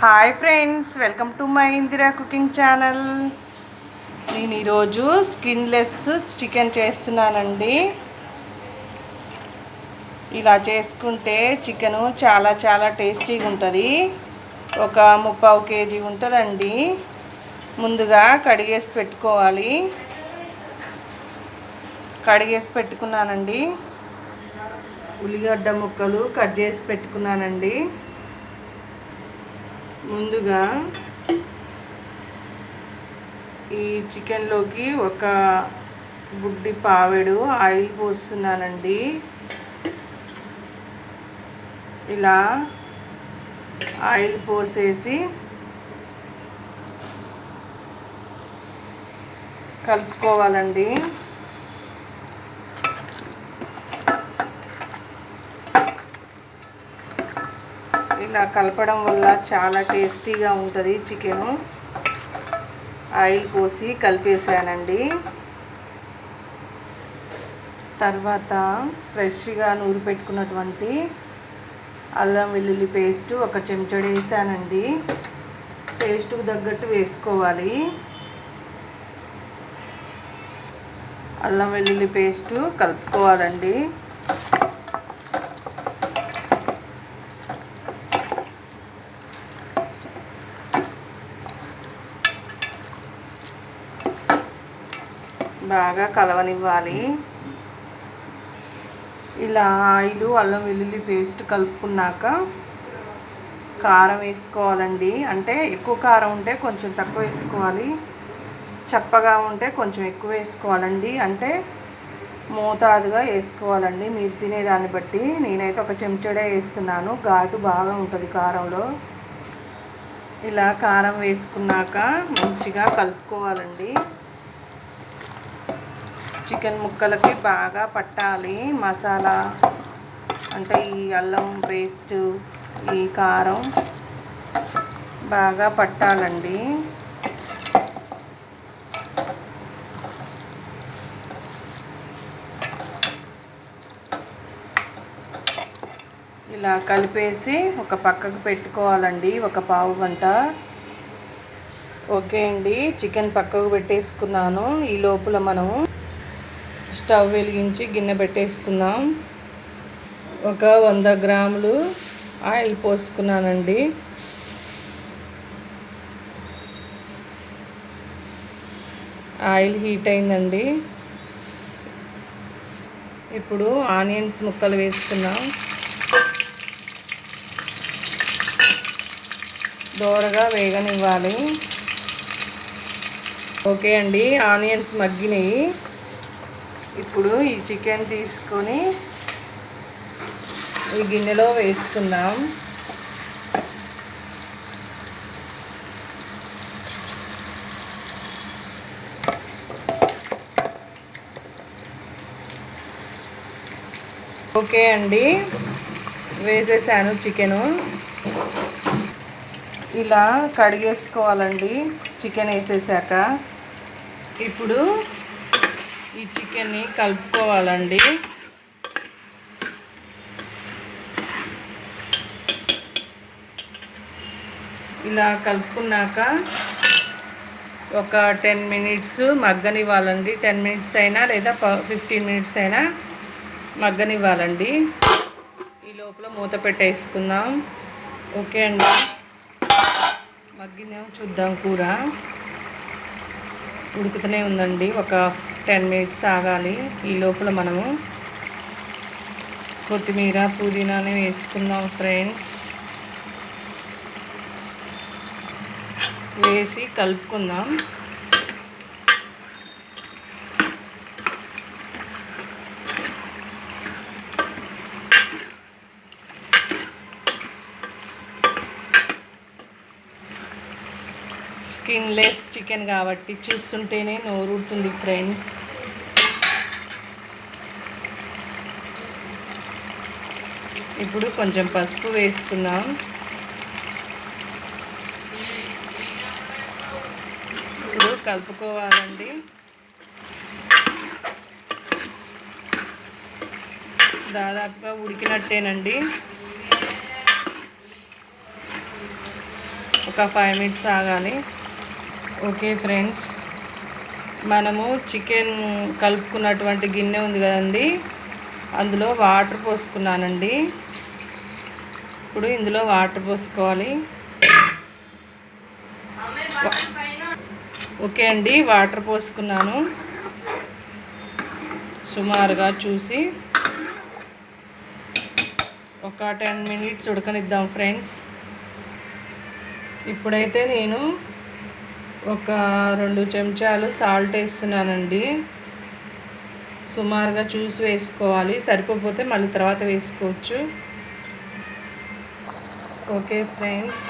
Hi friends welcome to my Indira cooking channel నేను ఈరోజు skinless chicken చేస్తున్నానండి. ఇలా చేసుకుంటే చికెను చాలా చాలా టేస్టీగా ఉంటుంది. ఒక ముప్పావు కేజీ ఉంటుందండి. ముందుగా కడిగేసి పెట్టుకోవాలి. కడిగేసి పెట్టుకున్నానండి. ఉల్లిగడ్డ ముక్కలు కట్ చేసి పెట్టుకున్నానండి. ముందుగా ఈ చికెన్లోకి ఒక బుడ్డి పావెడు ఆయిల్ పోస్తున్నానండి. ఇలా ఆయిల్ పోసేసి కలుపుకోవాలండి. ఇలా కలపడం వల్ల చాలా టేస్టీగా ఉంటుంది చికెను. ఆయిల్ పోసి కలిపేసానండి. తర్వాత ఫ్రెష్గా నూరి పెట్టుకున్నటువంటి అల్లం వెల్లుల్లి పేస్ట్ ఒక చెంచడు వేసానండి. టేస్ట్కు తగ్గట్టు వేసుకోవాలి. అల్లం వెల్లుల్లి పేస్టు కలుపుకోవాలండి. బాగా కలవనివ్వాలి. ఇలా ఆయిల్ అల్లం వెల్లుల్లి పేస్ట్ కలుపుకున్నాక కారం వేసుకోవాలండి. అంటే ఎక్కువ కారం ఉంటే కొంచెం తక్కువ వేసుకోవాలి. చప్పగా ఉంటే కొంచెం ఎక్కువ వేసుకోవాలండి. అంటే మోతాదుగా వేసుకోవాలండి. మీరు తినేదాన్ని బట్టి. నేనైతే ఒక చెంచడే వేస్తున్నాను. ఘాటు బాగా ఉంటుంది కారంలో. ఇలా కారం వేసుకున్నాక మంచిగా కలుపుకోవాలండి. చికెన్ ముక్కలకి బాగా పట్టాలి. మసాలా అంటే ఈ అల్లం పేస్ట్ ఈ కారం బాగా పట్టాలండి. ఇలా కలిపేసి ఒక పక్కకు పెట్టుకోవాలండి ఒక పావు గంట. ఓకే అండి చికెన్ పక్కకు పెట్టేసుకున్నాను. ఈ లోపల మనము స్టవ్ వెలిగించి గిన్నె పెట్టేసుకుందాం. ఒక వంద గ్రాములు ఆయిల్ పోసుకున్నానండి. ఆయిల్ హీట్ అయిందండి. ఇప్పుడు ఆనియన్స్ ముక్కలు వేసుకున్నాం దోరగా వేగనివ్వాలి. ఓకే అండి ఆనియన్స్ మగ్గినాయి. ఇప్పుడు ఈ చికెన్ తీసుకొని ఈ గిన్నెలో వేసుకుందాం. ఓకే అండి వేసేసాను చికెను ఇలా కడిగేసుకోవాలండి చికెన్ వేసేసాక. ఇప్పుడు ఈ చికెన్ని కలుపుకోవాలండి. ఇలా కలుపుకున్నాక ఒక టెన్ మినిట్స్ మగ్గనివ్వాలండి. టెన్ మినిట్స్ అయినా లేదా ఫిఫ్టీన్ మినిట్స్ అయినా మగ్గనివ్వాలండి. ఈ లోపల మూత పెట్టేసుకుందాం. ఓకే అండి. మగ్గిన చూద్దాం కూర. ఉడుకుతూనే ఉందండి. ఒక టెన్ మినిట్స్ ఆగాలి. ఈ లోపల మనము కొత్తిమీర పుదీనాని వేసుకుందాం ఫ్రెండ్స్. వేసి కలుపుకుందాం. స్కిన్లెస్ చికెన్ కాబట్టి చూస్తుంటేనే నోరుతుంది ఫ్రెండ్స్. ఇప్పుడు కొంచెం పసుపు వేసుకున్నాం ఇప్పుడు కలుపుకోవాలండి. దాదాపుగా ఉడికినట్టేనండి. ఒక ఫైవ్ మినిట్స్ ఆగాలి ఓకే ఫ్రెండ్స్. మనము చికెన్ కలుపుకున్నటువంటి గిన్నె ఉంది కదండి. అందులో వాటర్ పోసుకున్నానండి. ఇప్పుడు ఇందులో వాటర్ పోసుకోవాలి. ఓకే అండి వాటర్ పోసుకున్నాను. సుమారుగా చూసి ఒక టెన్ మినిట్స్ ఉడకనిద్దాం ఫ్రెండ్స్. ఇప్పుడైతే నేను ఒక రెండు చెంచాలు సాల్ట్ వేస్తున్నానండి. సుమారుగా చూసి వేసుకోవాలి. సరిపోతే మళ్ళీ తర్వాత వేసుకోవచ్చు. ఓకే ఫ్రెండ్స్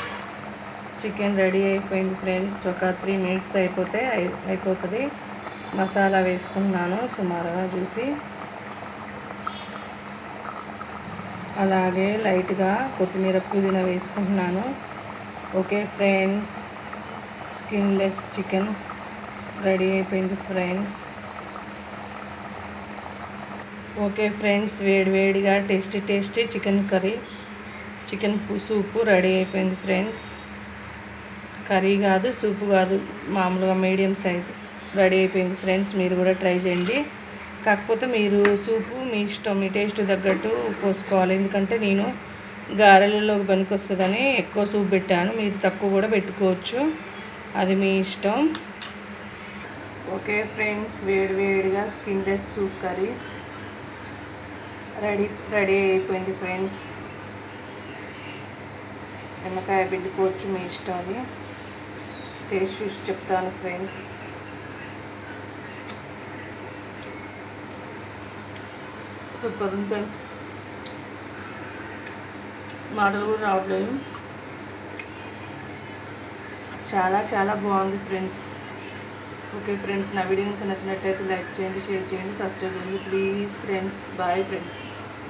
చికెన్ రెడీ అయిపోయింది ఫ్రెండ్స్. ఒక త్రీ మినిట్స్ అయిపోతే అయిపోతుంది. మసాలా వేసుకున్నాను సుమారుగా చూసి. అలాగే లైట్గా కొత్తిమీర పుదీనా వేసుకుంటున్నాను. Okay friends. Skinless chicken ready అయిపోయింది ఫ్రెండ్స్. ఓకే ఫ్రెండ్స్ వేడి వేడిగా tasty tasty chicken curry chicken soup ready అయిపోయింది ఫ్రెండ్స్. కర్రీ కాదు సూపు కాదు మామూలుగా మీడియం సైజు రెడీ అయిపోయింది ఫ్రెండ్స్. మీరు కూడా ట్రై చేయండి. కాకపోతే మీరు సూపు మీ ఇష్టం మీ టేస్ట్ తగ్గట్టు పోసుకోవాలి. ఎందుకంటే నేను గారెలలోకి పనికి వస్తుందని ఎక్కువ సూప్ పెట్టాను. మీరు తక్కువ కూడా పెట్టుకోవచ్చు. అది మీ ఇష్టం. ఓకే ఫ్రెండ్స్ వేడి వేడిగా skinless soup curry. Ready ready అయిపోయింది ఫ్రెండ్స్. నిమ్మకాయ పిండుకోవచ్చు మీ ఇష్టం అది టేస్ట్ చూసి చెప్తాను ఫ్రెండ్స్. సూపర్ ఉంది ఫ్రెండ్స్. మాటలు కూడా రావట్లేదు. చాలా చాలా బాగుంది ఫ్రెండ్స్. ఓకే ఫ్రెండ్స్ నా వీడియో కనుక నచ్చినట్టయితే లైక్ చేయండి షేర్ చేయండి సబ్స్క్రైబ్ చేయండి. Please friends bye friends.